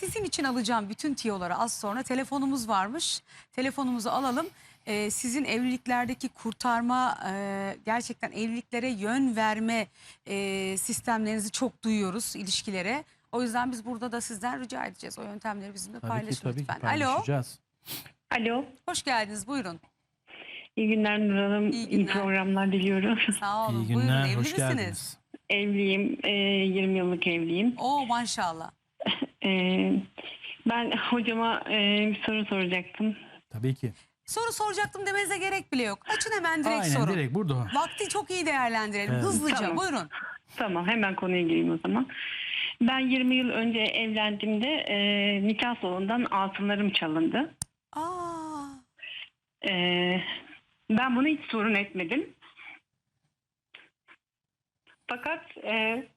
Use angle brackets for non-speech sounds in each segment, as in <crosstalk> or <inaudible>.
Sizin için alacağım bütün tiyoları az sonra telefonumuz varmış. Telefonumuzu alalım. Ee, sizin evliliklerdeki kurtarma, e, gerçekten evliliklere yön verme e, sistemlerinizi çok duyuyoruz ilişkilere. O yüzden biz burada da sizden rica edeceğiz. O yöntemleri bizimle Tabii paylaşın ki tabii ki lütfen. Alo, paylaşacağız. Alo, hoş geldiniz. Buyurun. iyi günler Nur Hanım. İyi İyi, günler. programlar diliyorum. <laughs> Sağ olun. İyi Buyurun. günler, Evli hoş misiniz? geldiniz. evliyim, e, 20 yıllık evliyim. Oo maşallah. E, ben hocama e, bir soru soracaktım. Tabii ki. Soru soracaktım demenize gerek bile yok. Açın hemen direkt Aynen sorun. direkt burada. Vakti çok iyi değerlendirelim. Evet. Hızlıca Tamam. buyurun. Tamam, hemen konuya gireyim o zaman. Ben 20 yıl önce evlendiğimde e, nikah salonundan altınlarım çalındı. Aa, E, ben bunu hiç sorun etmedim. Fakat e,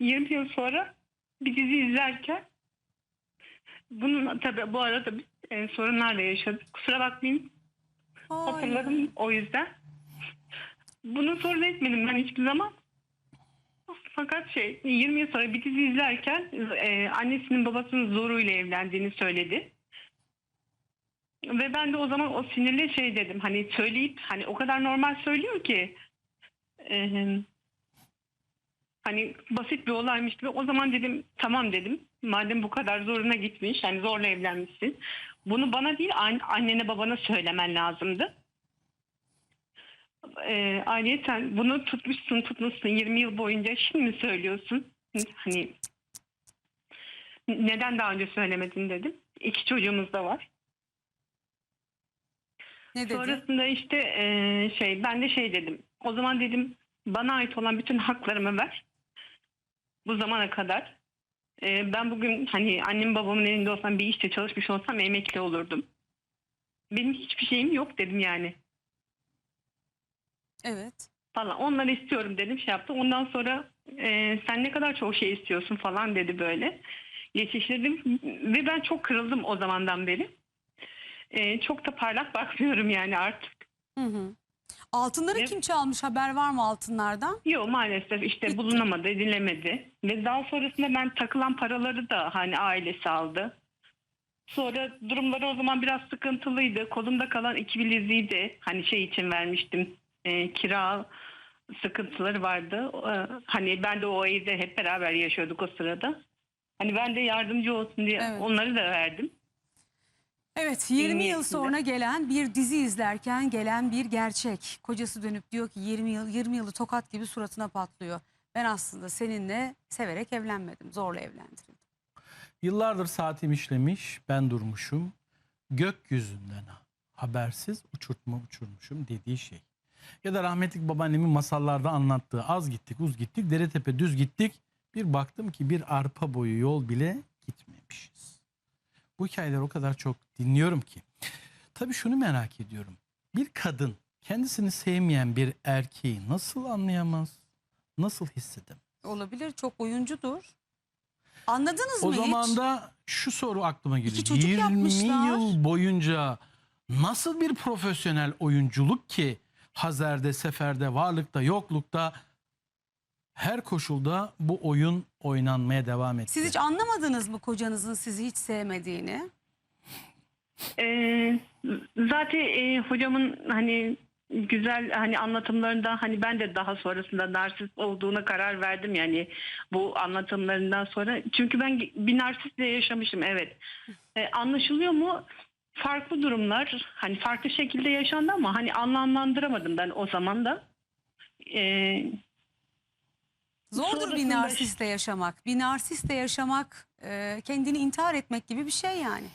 20 yıl sonra bir dizi izlerken bunun tabii bu arada biz e, sorunlarla yaşadık. Kusura bakmayın ay. hatırladım o yüzden. Bunu sorun etmedim ben hiçbir zaman. Fakat şey 20 yıl sonra bir dizi izlerken e, annesinin babasının zoruyla evlendiğini söyledi. Ve ben de o zaman o sinirle şey dedim hani söyleyip hani o kadar normal söylüyor ki e, hani basit bir olaymış gibi o zaman dedim tamam dedim madem bu kadar zoruna gitmiş hani zorla evlenmişsin bunu bana değil an- annene babana söylemen lazımdı. E, ayrıca bunu tutmuşsun tutmuşsun 20 yıl boyunca şimdi mi söylüyorsun hani neden daha önce söylemedin dedim. İki çocuğumuz da var. Ne dedi? Sonrasında işte eee, şey ben de şey dedim. O zaman dedim bana ait olan bütün haklarımı ver. Bu zamana kadar. Eee, ben bugün hani annem babamın elinde olsam bir işte çalışmış olsam emekli olurdum. Benim hiçbir şeyim yok dedim yani. Evet. Falan onları istiyorum dedim şey yaptı. Ondan sonra eee, sen ne kadar çok şey istiyorsun falan dedi böyle. Geçiştirdim ve ben çok kırıldım o zamandan beri. Eee, çok da parlak <laughs> bakmıyorum yani artık. Hı hı. Altınları kim çalmış? Haber var mı altınlardan? Yok maalesef işte bulunamadı, edilemedi. Ve daha sonrasında ben takılan paraları da hani ailesi aldı. Sonra durumları o zaman biraz sıkıntılıydı. Kolumda kalan iki bileziği hani şey için vermiştim. E, kira sıkıntıları vardı. E, hani ben de o evde hep beraber yaşıyorduk o sırada. Hani ben de yardımcı olsun diye Evet. onları da verdim. Evet 20 yıl sonra gelen bir dizi izlerken gelen bir gerçek. Kocası dönüp diyor ki 20 yıl 20 yılı tokat gibi suratına patlıyor. Ben aslında seninle severek evlenmedim. Zorla evlendirildim. Yıllardır saatim işlemiş, ben durmuşum. Gökyüzünden habersiz uçurtma uçurmuşum dediği şey. Ya da rahmetlik babaannemin masallarda anlattığı az gittik uz gittik dere tepe düz gittik. Bir baktım ki bir arpa boyu yol bile gitmemişiz. Bu hikayeleri o kadar çok dinliyorum ki. Tabii şunu merak ediyorum. Bir kadın kendisini sevmeyen bir erkeği nasıl anlayamaz? Nasıl hissedemez? Olabilir çok oyuncudur. Anladınız O mı zaman hiç? da şu soru aklıma geliyor. İki çocuk 20 yapmışlar. yıl boyunca nasıl bir profesyonel oyunculuk ki Hazer'de, seferde, varlıkta, yoklukta her koşulda bu oyun oynanmaya devam etti. Siz hiç anlamadınız mı kocanızın sizi hiç sevmediğini? Ee, zaten e, hocamın hani güzel hani anlatımlarında hani ben de daha sonrasında narsist olduğuna karar verdim yani bu anlatımlarından sonra. Çünkü ben bir narsistle yaşamışım evet. Ee, anlaşılıyor mu? Farklı durumlar hani farklı şekilde yaşandı ama hani anlamlandıramadım ben o zaman da. Ee, Zordur bir Sonrasında narsistle yaşamak. Bir narsistle yaşamak e, kendini intihar etmek gibi bir şey yani.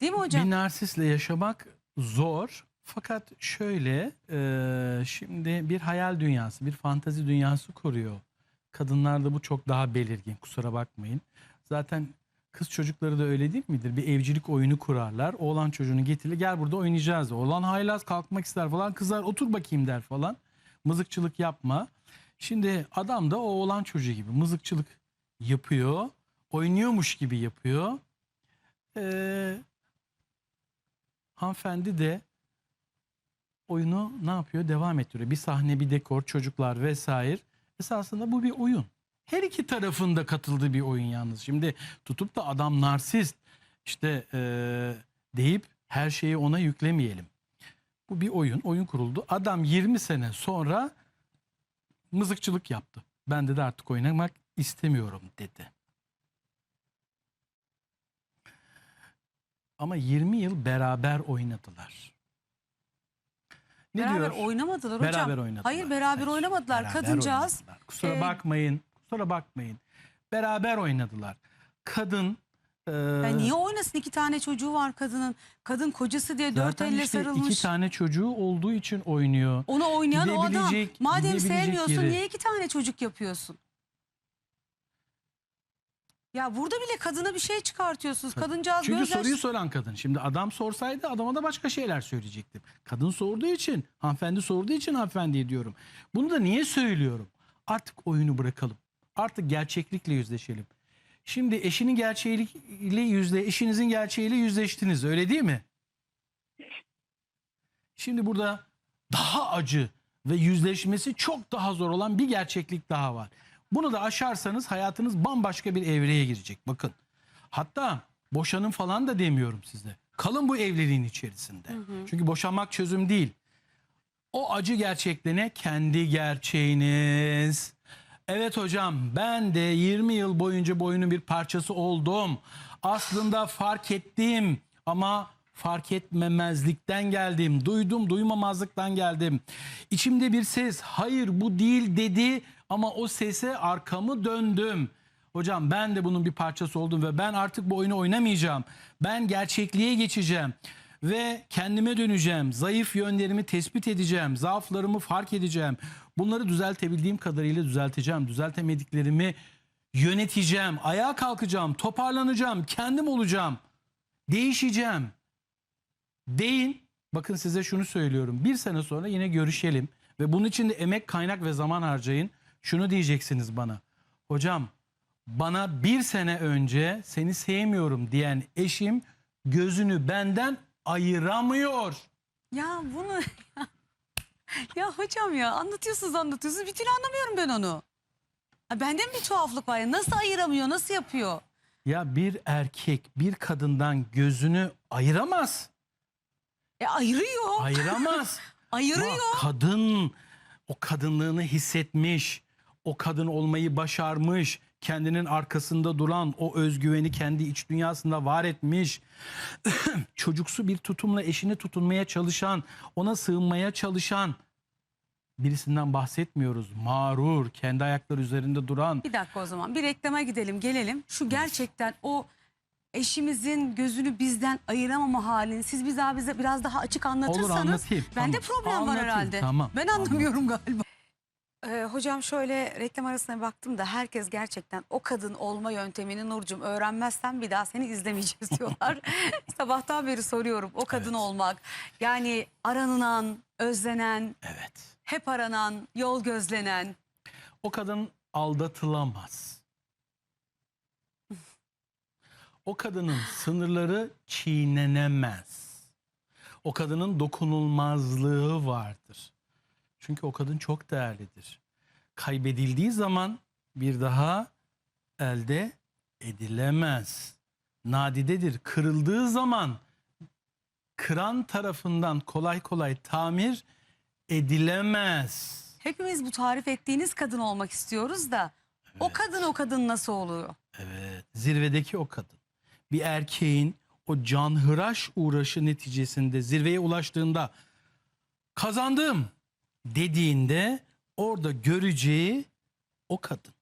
Değil mi hocam? Bir narsistle yaşamak zor. Fakat şöyle e, şimdi bir hayal dünyası, bir fantazi dünyası kuruyor. Kadınlarda bu çok daha belirgin kusura bakmayın. Zaten kız çocukları da öyle değil midir? Bir evcilik oyunu kurarlar. Oğlan çocuğunu getirir gel burada oynayacağız. Oğlan haylaz kalkmak ister falan. Kızlar otur bakayım der falan. Mızıkçılık yapma. Şimdi adam da o oğlan çocuğu gibi mızıkçılık yapıyor. Oynuyormuş gibi yapıyor. Eee hanımefendi de oyunu ne yapıyor? Devam ettiriyor. Bir sahne, bir dekor, çocuklar vesaire. Esasında bu bir oyun. Her iki tarafında katıldığı bir oyun yalnız. Şimdi tutup da adam narsist işte eee, deyip her şeyi ona yüklemeyelim. Bu bir oyun. Oyun kuruldu. Adam 20 sene sonra mızıkçılık yaptı. Ben de artık oynamak istemiyorum dedi. Ama 20 yıl beraber oynadılar. Ne beraber diyor? oynamadılar hocam. Beraber oynadılar. Hayır beraber oynamadılar. beraber Kadıncağız oynadılar. Kusura e, bakmayın. Kusura bakmayın. Beraber oynadılar. Kadın e, Ya niye oynasın? İki tane çocuğu var kadının. Kadın kocası diye dört zaten elle işte sarılmış. iki tane çocuğu olduğu için oynuyor. Onu oynayan o adam. Gidebilecek- Madem gidebilecek sevmiyorsun yeri. niye iki tane çocuk yapıyorsun? Ya burada bile kadına bir şey çıkartıyorsunuz. Kadıncağız Çünkü gözyaş... soruyu soran kadın. Şimdi adam sorsaydı adama da başka şeyler söyleyecektim. Kadın sorduğu için, hanımefendi sorduğu için hanımefendi diyorum. Bunu da niye söylüyorum? Artık oyunu bırakalım. Artık gerçeklikle yüzleşelim. Şimdi eşinin gerçeğiyle yüzle, eşinizin gerçeğiyle yüzleştiniz öyle değil mi? Şimdi burada daha acı ve yüzleşmesi çok daha zor olan bir gerçeklik daha var. Bunu da aşarsanız hayatınız bambaşka bir evreye girecek. Bakın. Hatta boşanın falan da demiyorum size. Kalın bu evliliğin içerisinde. Çünkü boşanmak çözüm değil. O acı gerçekliğine kendi gerçeğiniz. Evet hocam ben de 20 yıl boyunca bu oyunun bir parçası oldum. Aslında fark ettim ama fark etmemezlikten geldim. Duydum duymamazlıktan geldim. İçimde bir ses hayır bu değil dedi ama o sese arkamı döndüm. Hocam ben de bunun bir parçası oldum ve ben artık bu oyunu oynamayacağım. Ben gerçekliğe geçeceğim ve kendime döneceğim. Zayıf yönlerimi tespit edeceğim. Zaaflarımı fark edeceğim. Bunları düzeltebildiğim kadarıyla düzelteceğim. Düzeltemediklerimi yöneteceğim. Ayağa kalkacağım, toparlanacağım, kendim olacağım. Değişeceğim. Deyin. Bakın size şunu söylüyorum. Bir sene sonra yine görüşelim. Ve bunun için de emek, kaynak ve zaman harcayın. Şunu diyeceksiniz bana. Hocam bana bir sene önce seni sevmiyorum diyen eşim gözünü benden ayıramıyor. Ya bunu... <laughs> ya hocam ya anlatıyorsunuz anlatıyorsunuz. Bir türlü anlamıyorum ben onu. Ha, bende mi bir tuhaflık var ya? Nasıl ayıramıyor? Nasıl yapıyor? Ya bir erkek bir kadından gözünü ayıramaz. E ayırıyor. Ayıramaz. Ama <laughs> ayırıyor. kadın o kadınlığını hissetmiş, o kadın olmayı başarmış, kendinin arkasında duran, o özgüveni kendi iç dünyasında var etmiş, <clears throat> çocuksu bir tutumla eşine tutunmaya çalışan, ona sığınmaya çalışan birisinden bahsetmiyoruz. Mağrur, kendi ayakları üzerinde duran. Bir dakika o zaman bir reklama gidelim gelelim. Şu gerçekten o eşimizin gözünü bizden ayıramama halini siz bize bize biraz daha açık anlatırsanız. Olur anlatayım. Bende Tamam. problem var Anlatayım, herhalde. Tamam. Ben anlamıyorum galiba. Ee, hocam şöyle reklam arasına baktım da herkes gerçekten o kadın olma yöntemini Nurcum öğrenmezsen bir daha seni izlemeyeceğiz diyorlar. <laughs> Sabahtan beri soruyorum o kadın Evet. olmak. Yani aranılan, özlenen, Evet. hep aranan, yol gözlenen. O kadın aldatılamaz. O kadının sınırları çiğnenemez. O kadının dokunulmazlığı vardır. Çünkü o kadın çok değerlidir. Kaybedildiği zaman bir daha elde edilemez. Nadidedir. Kırıldığı zaman kıran tarafından kolay kolay tamir edilemez. Hepimiz bu tarif ettiğiniz kadın olmak istiyoruz da o Evet. kadın o kadın nasıl oluyor? Evet, zirvedeki o kadın. Bir erkeğin o canhıraş uğraşı neticesinde zirveye ulaştığında kazandım dediğinde orada göreceği o kadın.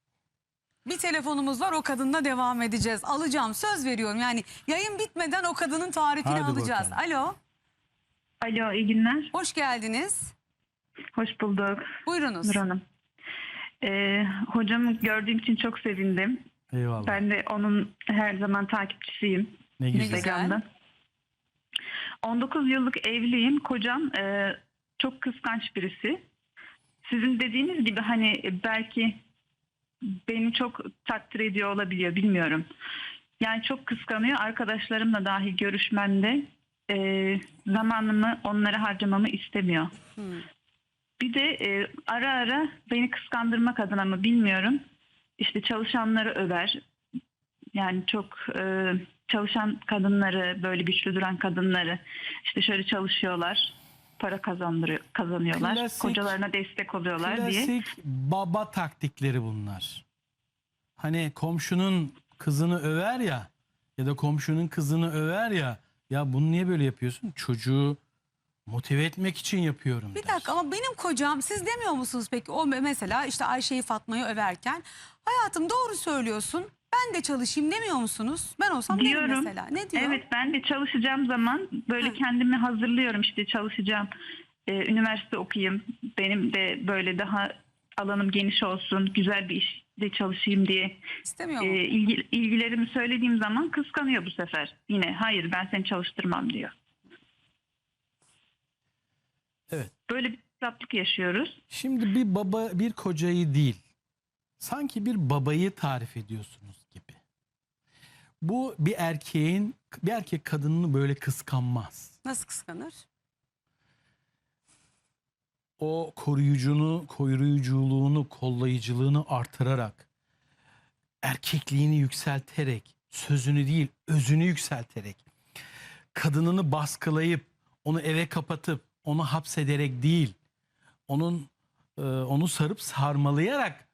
Bir telefonumuz var o kadınla devam edeceğiz. Alacağım söz veriyorum yani yayın bitmeden o kadının tarifini Hadi alacağız. bakalım. Alo Alo iyi günler. hoş geldiniz. Hoş bulduk Buyurunuz. Nur Hanım. Ee, hocamı gördüğüm için çok sevindim. Eyvallah. Ben de onun her zaman takipçisiyim ne güzel. güzel. Instagram'da. 19 yıllık evliyim. Kocam e, çok kıskanç birisi. Sizin dediğiniz gibi hani belki beni çok takdir ediyor olabiliyor bilmiyorum. Yani çok kıskanıyor. Arkadaşlarımla dahi görüşmemde e, zamanımı onlara harcamamı istemiyor. Hmm. Bir de e, ara ara beni kıskandırmak adına mı bilmiyorum. işte çalışanları över. Yani çok e, çalışan kadınları, böyle güçlü duran kadınları işte şöyle çalışıyorlar, para kazandırıyor, kazanıyorlar, Klasik- kocalarına destek oluyorlar diye. Klasik baba taktikleri bunlar. Hani komşunun kızını över ya ya da komşunun kızını över ya ya bunu niye böyle yapıyorsun? Çocuğu motive etmek için yapıyorum Bir der. dakika ama benim kocam siz demiyor musunuz peki o me- mesela işte Ayşe'yi Fatma'yı överken hayatım doğru söylüyorsun ben de çalışayım demiyor musunuz? Ben olsam derim Diyorum. mesela. Ne diyor? Evet ben de çalışacağım zaman böyle Hı. kendimi hazırlıyorum işte çalışacağım. Ee, üniversite okuyayım. Benim de böyle daha alanım geniş olsun. Güzel bir işte çalışayım diye İstemiyor mu? e, ilgi- ilgilerimi söylediğim zaman kıskanıyor bu sefer. Yine hayır ben seni çalıştırmam diyor. Evet. Böyle bir kitaplık yaşıyoruz. Şimdi bir baba bir kocayı değil sanki bir babayı tarif ediyorsunuz gibi. Bu bir erkeğin bir erkek kadınını böyle kıskanmaz. Nasıl kıskanır? o koruyucunu, koruyuculuğunu, kollayıcılığını artırarak, erkekliğini yükselterek, sözünü değil, özünü yükselterek, kadınını baskılayıp, onu eve kapatıp, onu hapsederek değil, onun e, onu sarıp sarmalayarak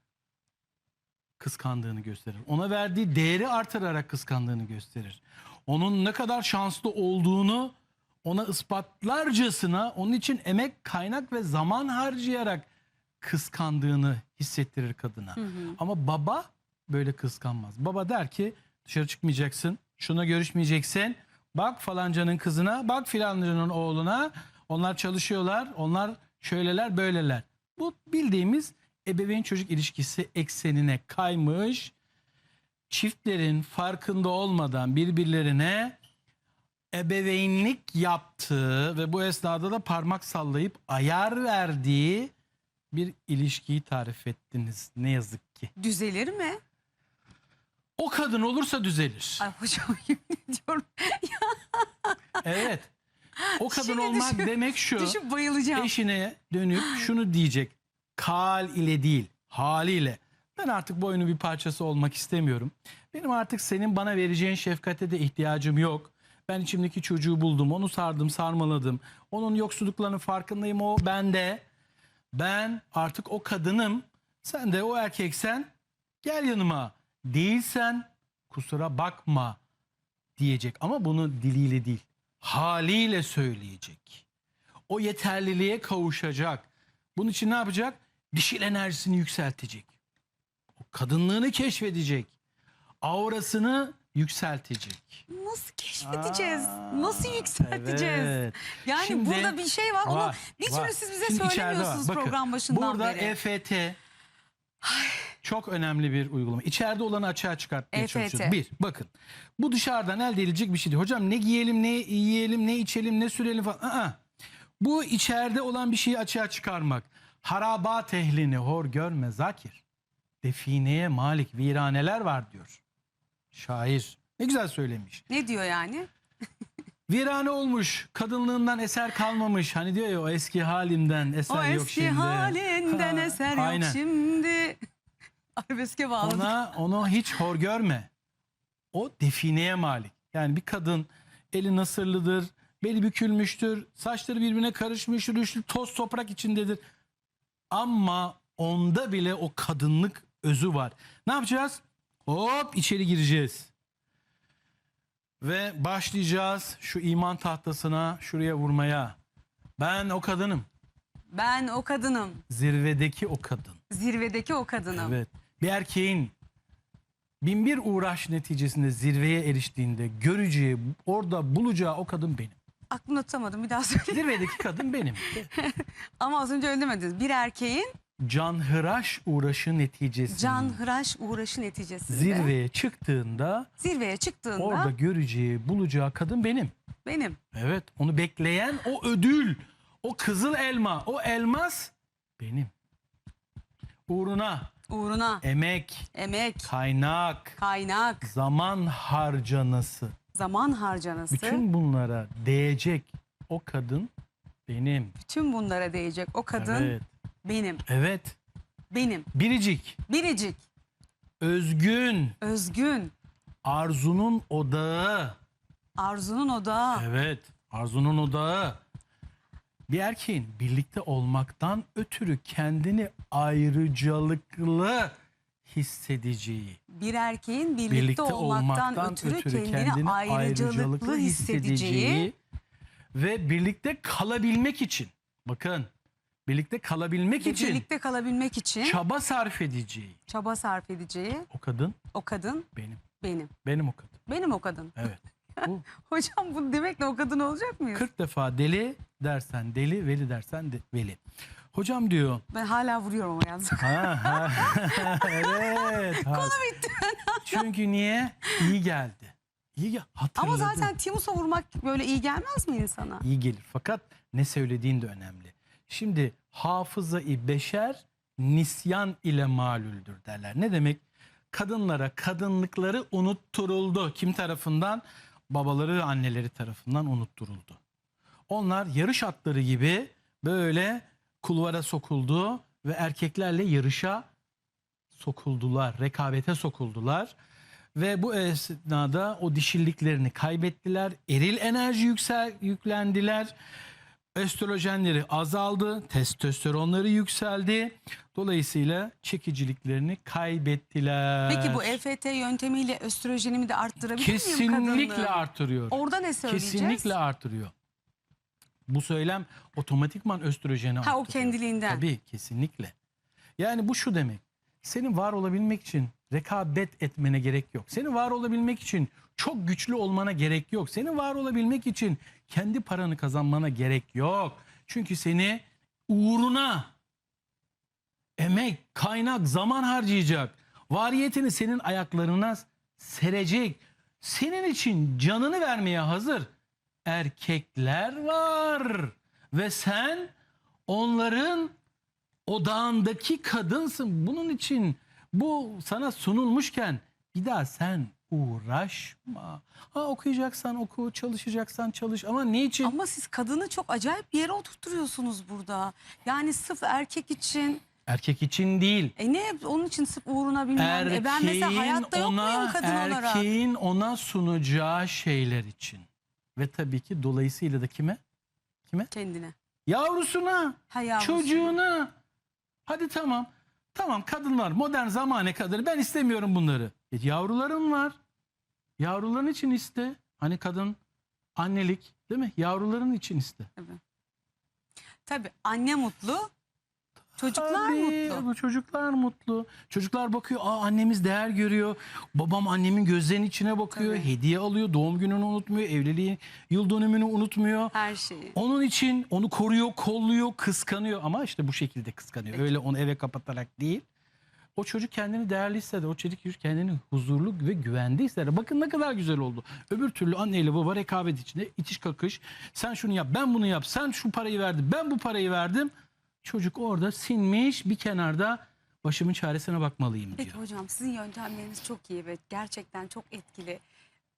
kıskandığını gösterir. Ona verdiği değeri artırarak kıskandığını gösterir. Onun ne kadar şanslı olduğunu ona ispatlarcasına onun için emek, kaynak ve zaman harcayarak kıskandığını hissettirir kadına. Ama baba böyle kıskanmaz. Baba der ki dışarı çıkmayacaksın, şuna görüşmeyeceksin. Bak falancanın kızına, bak filancanın oğluna. Onlar çalışıyorlar, onlar şöyleler böyleler. Bu bildiğimiz ebeveyn çocuk ilişkisi eksenine kaymış. Çiftlerin farkında olmadan birbirlerine ebeveynlik yaptığı ve bu esnada da parmak sallayıp ayar verdiği bir ilişkiyi tarif ettiniz ne yazık ki. Düzelir mi? O kadın olursa düzelir. Ay hocam <laughs> yemin ediyorum. <laughs> Evet. O kadın Şimdi olmak düşün- demek şu. Düşüp bayılacağım. Eşine dönüp şunu diyecek. Kal ile değil, haliyle. Ben artık bu oyunun bir parçası olmak istemiyorum. Benim artık senin bana vereceğin şefkate de ihtiyacım yok. Ben içimdeki çocuğu buldum, onu sardım, sarmaladım. Onun yoksulluklarının farkındayım, o bende. Ben artık o kadınım, sen de o erkeksen gel yanıma. Değilsen kusura bakma diyecek ama bunu diliyle değil, haliyle söyleyecek. O yeterliliğe kavuşacak. Bunun için ne yapacak? Dişil enerjisini yükseltecek. O kadınlığını keşfedecek. Aurasını yükseltecek. Nasıl keşfedeceğiz? Aa, Nasıl yükselteceğiz? evet. Yani Şimdi- burada bir şey var. Onu bir türlü siz bize Şimdi söylemiyorsunuz. Bakın, program başından Burada beri. EFT çok önemli bir uygulama. İçeride olanı açığa çıkartmaya EFT. çalışıyoruz. Bir, bakın. Bu dışarıdan elde edilecek bir şey değil. Hocam ne giyelim, ne yiyelim, ne içelim, ne sürelim falan. Aa, bu içeride olan bir şeyi açığa çıkarmak. Harabat ehlini hor görme zakir. Defineye malik viraneler var diyor. Şair. Ne güzel söylemiş. Ne diyor yani? <laughs> Virane olmuş, kadınlığından eser kalmamış. Hani diyor ya o eski halimden eser O yok eski şimdi. halinden Ha, eser aynen. yok şimdi. <laughs> Arabeske bağladık. Ona onu hiç hor görme. O defineye malik. Yani bir kadın eli nasırlıdır, beli bükülmüştür, saçları birbirine karışmış, rüşlü toz toprak içindedir. Ama onda bile o kadınlık özü var. Ne yapacağız? Hop içeri gireceğiz. Ve başlayacağız şu iman tahtasına şuraya vurmaya. Ben o kadınım. Ben o kadınım. Zirvedeki o kadın. Zirvedeki o kadınım. Evet. Bir erkeğin bin bir uğraş neticesinde zirveye eriştiğinde göreceği, orada bulacağı o kadın benim. Aklımda tutamadım bir daha <laughs> söyle. Zirvedeki kadın benim. <laughs> Ama az önce öyle demediniz. Bir erkeğin Canhıraş uğraşı neticesinde canhıraş uğraşı neticesinde zirveye çıktığında zirveye çıktığında orada göreceği, bulacağı kadın benim. benim. Evet, onu bekleyen o ödül, o kızıl elma, o elmas benim. Uğruna Uğruna emek, emek, kaynak, kaynak, zaman harcanası. Zaman harcanası bütün, Bütün bunlara değecek o kadın benim. bunlara değecek o kadın Evet. benim. Evet. Benim. Biricik, Biricik, Özgün. Özgün. Arzunun odağı. Arzunun odağı. Evet. Arzunun odağı. Bir erkeğin birlikte olmaktan ötürü kendini ayrıcalıklı hissedeceği. Bir erkeğin birlikte, birlikte olmaktan, olmaktan ötürü, ötürü kendini, kendini ayrıcalıklı, ayrıcalıklı hissedeceği. hissedeceği ve birlikte kalabilmek için bakın birlikte kalabilmek ve için birlikte kalabilmek için çaba sarf edeceği çaba sarf edeceği o kadın o kadın benim. benim. Benim o kadın. Benim o kadın. Evet. <laughs> Bu Hocam bu demekle o kadın olacak mıyız? 40 defa deli dersen deli, veli dersen de, veli. Hocam diyor. Ben hala vuruyorum ama yalnız. Ha, ha, <laughs> evet. Konu bitti. <laughs> Çünkü niye? İyi geldi. İyi gel. Hatırladı. ama zaten Timus'a vurmak böyle iyi gelmez mi insana? iyi gelir. Fakat ne söylediğin de önemli. Şimdi hafıza-i beşer nisyan ile malüldür derler. Ne demek? Kadınlara kadınlıkları unutturuldu. Kim tarafından? Babaları anneleri tarafından unutturuldu. Onlar yarış atları gibi böyle kulvara sokuldu ve erkeklerle yarışa sokuldular, rekabete sokuldular. Ve bu esnada o dişilliklerini kaybettiler. Eril enerji yüksel, yüklendiler. Östrojenleri azaldı, testosteronları yükseldi. Dolayısıyla çekiciliklerini kaybettiler. Peki bu EFT yöntemiyle östrojenimi de arttırabilir miyim kesinlikle kadınlığı? artırıyor. Orada ne söyleyeceğiz? Kesinlikle artırıyor. Bu söylem otomatikman östrojeni Ha, o kendiliğinden. Tabii kesinlikle. Yani bu şu demek. Senin var olabilmek için rekabet etmene gerek yok. Senin var olabilmek için çok güçlü olmana gerek yok. Senin var olabilmek için kendi paranı kazanmana gerek yok. Çünkü seni uğruna emek, kaynak, zaman harcayacak. Variyetini senin ayaklarına serecek. Senin için canını vermeye hazır erkekler var. Ve sen onların odağındaki kadınsın. Bunun için bu sana sunulmuşken bir daha sen uğraşma. Ha okuyacaksan oku, çalışacaksan çalış ama ne için? Ama siz kadını çok acayip bir yere oturtuyorsunuz burada. Yani sırf erkek için. Erkek için değil. E ne onun için sırf uğruna bilmem ne. E ben mesela hayatta yok muyum kadın olarak? erkeğin ona sunacağı şeyler için. Ve tabii ki dolayısıyla da kime? Kendine. Yavrusuna, Ha yavrusuna. çocuğuna. Hadi tamam. Tamam kadınlar modern zamane kadını ben istemiyorum bunları. E, yavrularım var. Yavruların için iste. Hani kadın annelik değil mi? Yavruların için iste. Tabii anne mutlu. Çocuklar Tabii, mutlu. Bu çocuklar mutlu. Çocuklar bakıyor. Aa annemiz değer görüyor. Babam annemin gözlerinin içine bakıyor. Tabii. Hediye alıyor. Doğum gününü unutmuyor. Evliliği yıl dönümünü unutmuyor. Her şeyi. Onun için onu koruyor, kolluyor, kıskanıyor ama işte bu şekilde kıskanıyor. Öyle onu eve kapatarak değil. O çocuk kendini değerli hisseder. O çocuk kendini huzurlu ve güvende hisseder. Bakın ne kadar güzel oldu. Öbür türlü anneyle baba rekabet içinde itiş kakış. Sen şunu yap, ben bunu yap. Sen şu parayı verdin, ben bu parayı verdim. Çocuk orada sinmiş bir kenarda başımın çaresine bakmalıyım diyor. Peki hocam sizin yöntemleriniz çok iyi ve gerçekten çok etkili.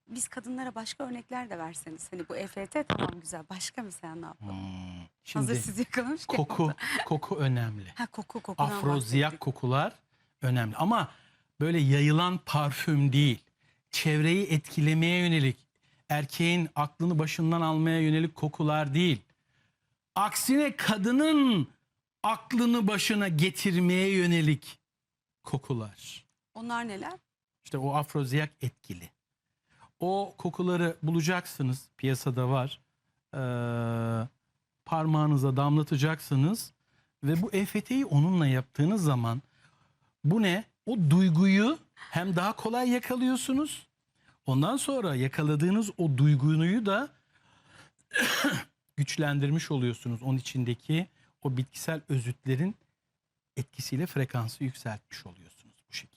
Biz kadınlara başka örnekler de verseniz. Hani bu EFT tamam güzel. Başka mesela ne yapalım? Hmm, Hazır sizi yakalamışken. koku, koku önemli. Ha koku kokudan afroziyak kokular önemli. Ama böyle yayılan parfüm değil. Çevreyi etkilemeye yönelik, erkeğin aklını başından almaya yönelik kokular değil. Aksine kadının aklını başına getirmeye yönelik kokular. Onlar neler? İşte o afroziyak etkili. O kokuları bulacaksınız. Piyasada var. Ee, parmağınıza damlatacaksınız. Ve bu EFT'yi onunla yaptığınız zaman bu ne? O duyguyu hem daha kolay yakalıyorsunuz. Ondan sonra yakaladığınız o duyguyu da <coughs> güçlendirmiş oluyorsunuz. Onun içindeki o bitkisel özütlerin etkisiyle frekansı yükseltmiş oluyorsunuz bu şekilde.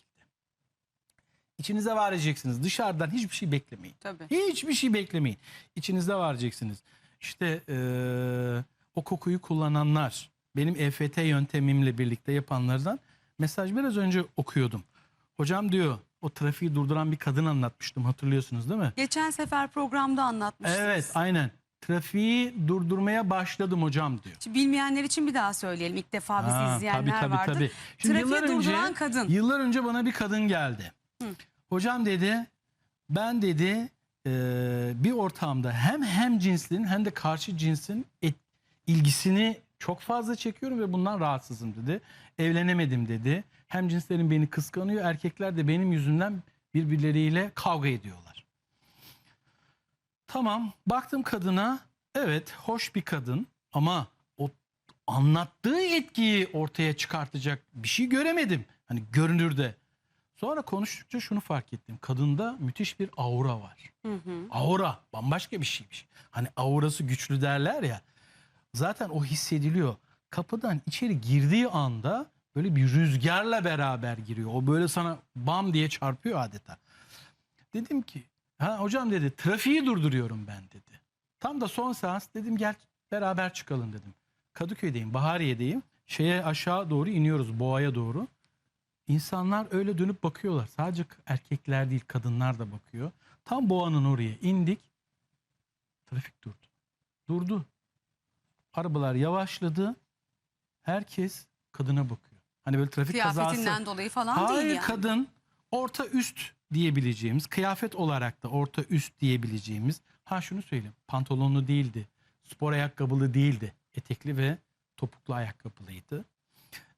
İçinize var edeceksiniz. Dışarıdan hiçbir şey beklemeyin. Tabii. Hiçbir şey beklemeyin. İçinizde var edeceksiniz. İşte eee, o kokuyu kullananlar, benim EFT yöntemimle birlikte yapanlardan mesaj biraz önce okuyordum. Hocam diyor o trafiği durduran bir kadın anlatmıştım hatırlıyorsunuz değil mi? Geçen sefer programda anlatmıştınız. Evet aynen. Trafiği durdurmaya başladım hocam diyor. Şimdi bilmeyenler için bir daha söyleyelim. İlk defa bizi Ha, izleyenler tabii, tabii, vardır. tabii. Şimdi Trafiği yıllar önce- durduran kadın. Yıllar önce bana bir kadın geldi. Hocam dedi ben dedi e, bir ortamda hem hem cinslerin hem de karşı cinsin et- ilgisini çok fazla çekiyorum ve bundan rahatsızım dedi. Evlenemedim dedi. Hem cinslerin beni kıskanıyor erkekler de benim yüzümden birbirleriyle kavga ediyorlar. Tamam baktım kadına evet hoş bir kadın ama o anlattığı etkiyi ortaya çıkartacak bir şey göremedim. Hani görünürde. Sonra konuştukça şunu fark ettim. Kadında müthiş bir aura var. Hı hı. Aura bambaşka bir şeymiş. Hani aurası güçlü derler ya. Zaten o hissediliyor. Kapıdan içeri girdiği anda böyle bir rüzgarla beraber giriyor. O böyle sana bam diye çarpıyor adeta. Dedim ki ha hocam dedi trafiği durduruyorum ben dedi. Tam da son seans dedim gel beraber çıkalım dedim. Kadıköy'deyim, Bahariye'deyim. Şeye aşağı doğru iniyoruz Boğa'ya doğru. İnsanlar öyle dönüp bakıyorlar. Sadece erkekler değil kadınlar da bakıyor. Tam Boğa'nın oraya indik. Trafik durdu. Durdu. Arabalar yavaşladı. Herkes kadına bakıyor. Hani böyle trafik kazası. Kıyafetinden dolayı falan Hayır değil yani. kadın orta üst diyebileceğimiz kıyafet olarak da orta üst diyebileceğimiz ha şunu söyleyeyim pantolonlu değildi spor ayakkabılı değildi etekli ve topuklu ayakkabılıydı.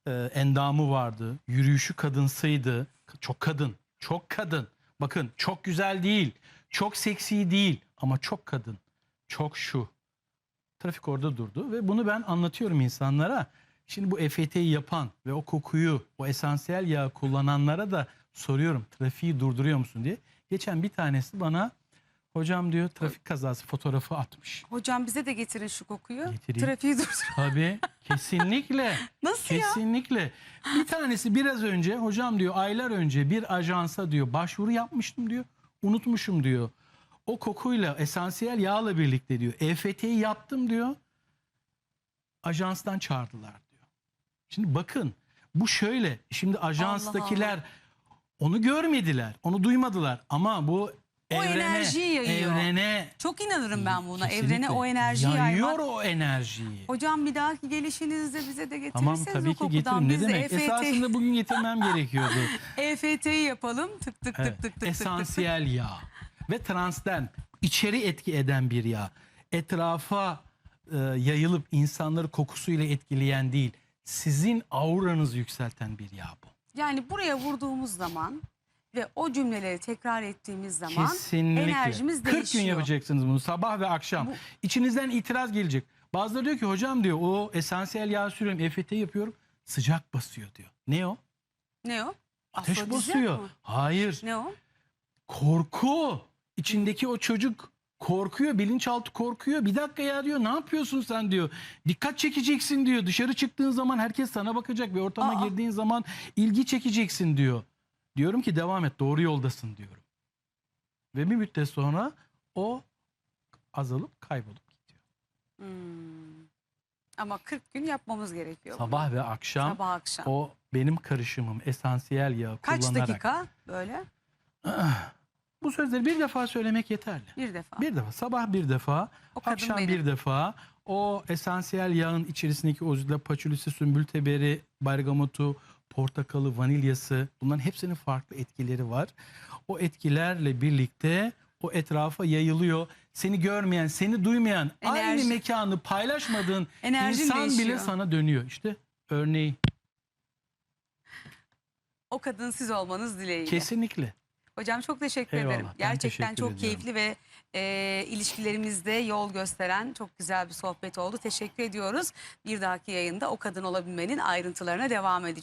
Ee, endamı vardı yürüyüşü kadınsıydı çok kadın çok kadın. Bakın çok güzel değil çok seksi değil ama çok kadın çok şu. Trafik orada durdu ve bunu ben anlatıyorum insanlara. Şimdi bu EFT'yi yapan ve o kokuyu, o esansiyel yağı kullananlara da soruyorum trafiği durduruyor musun diye. Geçen bir tanesi bana hocam diyor trafik kazası fotoğrafı atmış. Hocam bize de getirin şu kokuyu. Getireyim. Trafiği durdur. Tabii kesinlikle. <laughs> Nasıl ya? Kesinlikle. Bir tanesi biraz önce hocam diyor aylar önce bir ajansa diyor başvuru yapmıştım diyor. Unutmuşum diyor. O kokuyla esansiyel yağla birlikte diyor. EFT'yi yaptım diyor. Ajanstan çağırdılar diyor. Şimdi bakın bu şöyle. Şimdi ajanstakiler onu görmediler. Onu duymadılar ama bu evrene, enerjiyi yayıyor. evrene Çok inanırım ben buna. kesinlikle Evrene o enerjiyi yayıyor yaymak. o enerjiyi. Hocam bir dahaki gelişinizde bize de getirirseniz Tamam o tabii ki getiririm. Ne demek? EFT, Esasında bugün getirmem <laughs> gerekiyordu. EFT'yi yapalım. Tık tık tık Evet. tık tık tık tık. Esansiyel yağ ve transten içeri etki eden bir yağ. Etrafa e, yayılıp insanları kokusuyla etkileyen değil. Sizin auranızı yükselten bir yağ. Yani buraya vurduğumuz zaman ve o cümleleri tekrar ettiğimiz zaman Kesinlikle. enerjimiz 40 gün değişiyor. yapacaksınız bunu sabah ve akşam. Bu- İçinizden itiraz gelecek. Bazıları diyor ki hocam diyor o esansiyel yağ sürüyorum EFT yapıyorum sıcak basıyor diyor. Ne o? Ne o? Ateş Afrodizyak basıyor. mı? Hayır. Ne o? korku. İçindeki o çocuk korkuyor, bilinçaltı korkuyor. Bir dakika ya diyor, ne yapıyorsun sen diyor. Dikkat çekeceksin diyor. Dışarı çıktığın zaman herkes sana bakacak ve ortama Aa. girdiğin zaman ilgi çekeceksin diyor. Diyorum ki devam et, doğru yoldasın diyorum. Ve bir müddet sonra o azalıp kaybolup gidiyor. Hmm. Ama 40 gün yapmamız gerekiyor. bunu. Sabah ve akşam Sabah akşam. o benim karışımım esansiyel yağı Kaç kullanarak. dakika böyle? <sighs> Bu sözleri bir defa söylemek yeterli. Bir defa. Bir defa sabah bir defa O akşam benim. bir defa o esansiyel yağın içerisindeki ozüle paçulisi, sümbül teberi, bergamotu, portakalı, vanilyası bunların hepsinin farklı etkileri var. O etkilerle birlikte o etrafa yayılıyor. Seni görmeyen, seni duymayan, aynı Enerji. mekanı paylaşmadığın Enerjin insan bile değişiyor. sana dönüyor. İşte örneği O kadın siz olmanız dileğiyle. kesinlikle. Hocam çok teşekkür Eyvallah, ederim. Gerçekten teşekkür çok ediyorum. keyifli ve e, ilişkilerimizde yol gösteren çok güzel bir sohbet oldu. Teşekkür ediyoruz. Bir dahaki yayında o kadın olabilmenin ayrıntılarına devam edeceğiz.